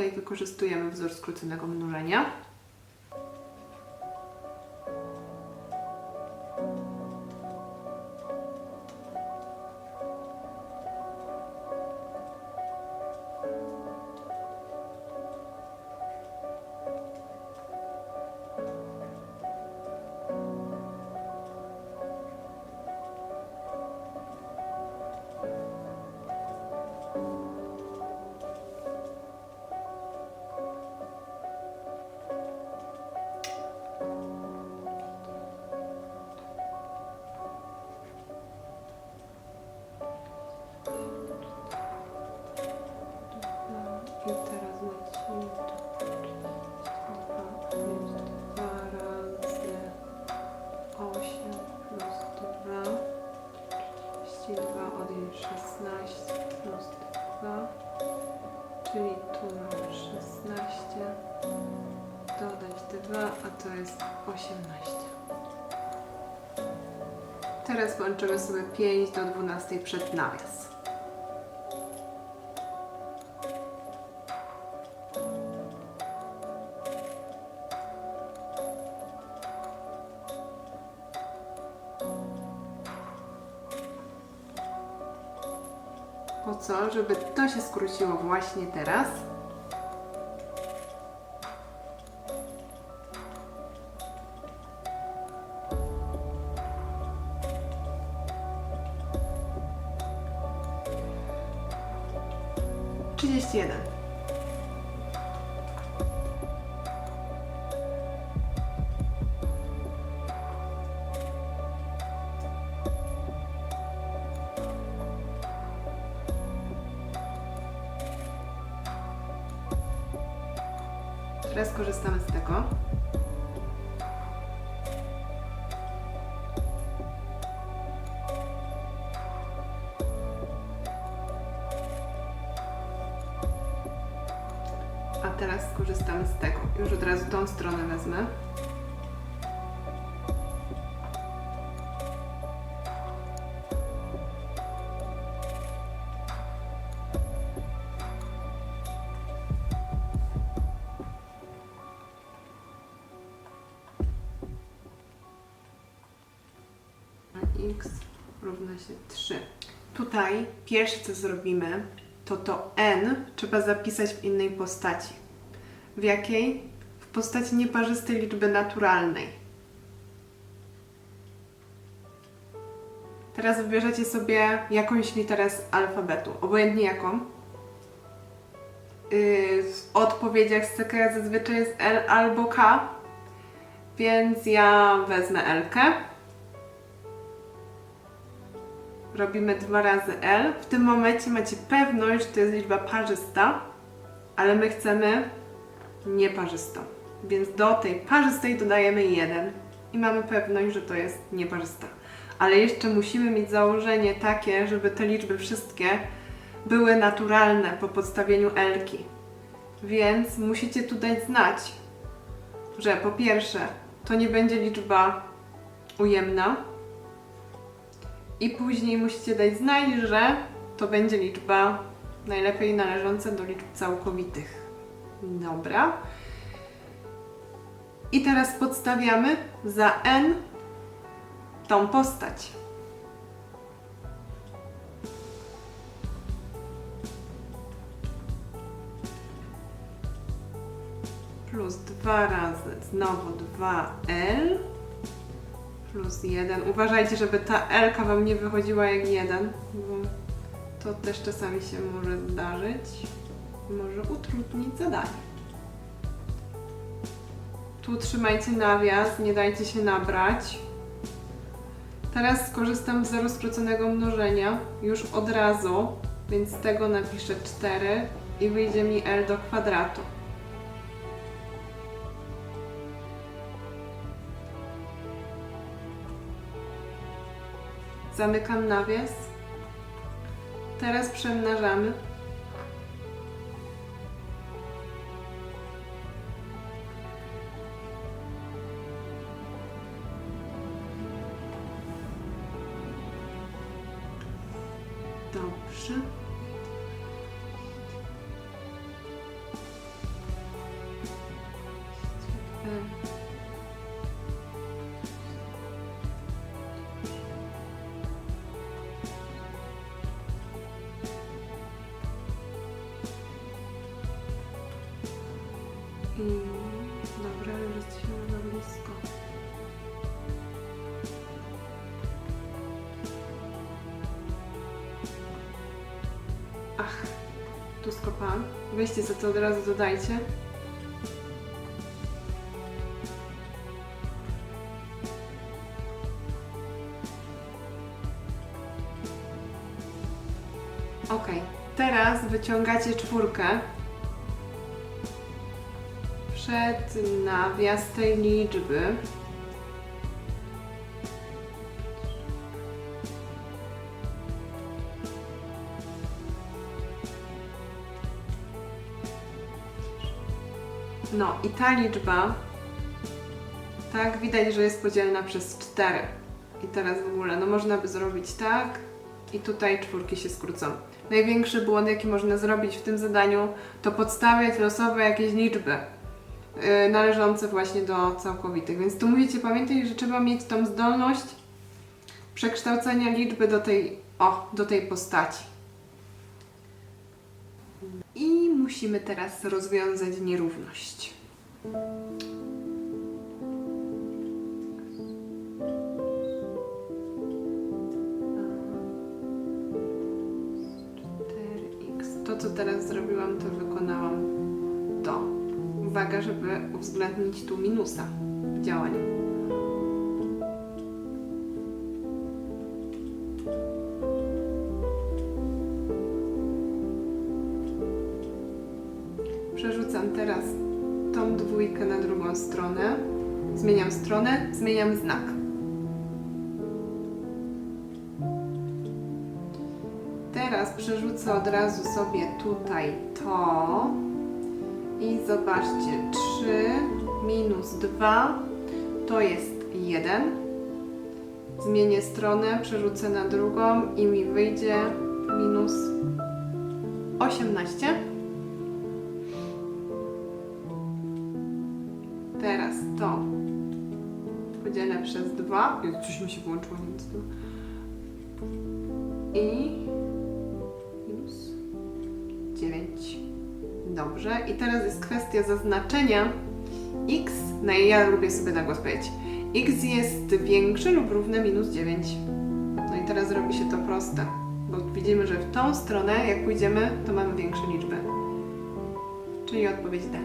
Tutaj wykorzystujemy wzór skróconego mnożenia. 22, a to jest 18. Teraz włączymy sobie 5 do 12 przed nawias. Po co? Żeby to się skróciło właśnie teraz. Trzydzieści jeden. Teraz korzystamy z tego. Teraz skorzystamy z tego. Już od razu tą stronę wezmę. x równa się 3. Tutaj pierwsze co zrobimy, to to n trzeba zapisać w innej postaci. W jakiej? W postaci nieparzystej liczby naturalnej. Teraz wybierzecie sobie jakąś literę z alfabetu, obojętnie jaką. Yy, w odpowiedziach z CK zazwyczaj jest L albo K, więc ja wezmę L. Robimy dwa razy L. W tym momencie macie pewność, że to jest liczba parzysta, ale my chcemy nieparzystą. Więc do tej parzystej dodajemy 1 i mamy pewność, że to jest nieparzysta. Ale jeszcze musimy mieć założenie takie, żeby te liczby wszystkie były naturalne po podstawieniu L-ki. Więc musicie tutaj znać, że po pierwsze to nie będzie liczba ujemna, i później musicie dać znać, że to będzie liczba najlepiej należąca do liczb całkowitych. Dobra. I teraz podstawiamy za n tą postać. Plus 2 razy znowu 2l plus 1. Uważajcie, żeby ta L Wam nie wychodziła jak 1, bo to też czasami się może zdarzyć. Może utrudnić zadanie. Tu trzymajcie nawias, nie dajcie się nabrać. Teraz skorzystam z skróconego mnożenia już od razu, więc z tego napiszę 4 i wyjdzie mi L do kwadratu. Zamykam nawias. Teraz przemnażamy. Dobrze. Ach, tu skopałam. Weźcie za to od razu dodajcie. Ok, teraz wyciągacie czwórkę przed nawias tej liczby. No i ta liczba, tak, widać, że jest podzielna przez 4. I teraz w ogóle, no można by zrobić tak i tutaj czwórki się skrócą. Największy błąd, jaki można zrobić w tym zadaniu, to podstawiać losowe jakieś liczby yy, należące właśnie do całkowitych. Więc tu musicie pamiętać, że trzeba mieć tą zdolność przekształcenia liczby do tej, o, do tej postaci. I musimy teraz rozwiązać nierówność. To, co teraz zrobiłam, to wykonałam to. Uwaga, żeby uwzględnić tu minusa w działaniu. Przerzucam teraz tą dwójkę na drugą stronę. Zmieniam stronę, zmieniam znak. Teraz przerzucę od razu sobie tutaj to i zobaczcie, 3 minus 2 to jest 1. Zmienię stronę, przerzucę na drugą i mi wyjdzie minus 18. Teraz to podzielę przez 2. Jak coś mi się włączyło, co to. I minus 9. Dobrze. I teraz jest kwestia zaznaczenia x. No i ja lubię sobie na głos powiedzieć. x jest większe lub równe minus 9. No i teraz robi się to proste. Bo widzimy, że w tą stronę, jak pójdziemy, to mamy większe liczby. Czyli odpowiedź D.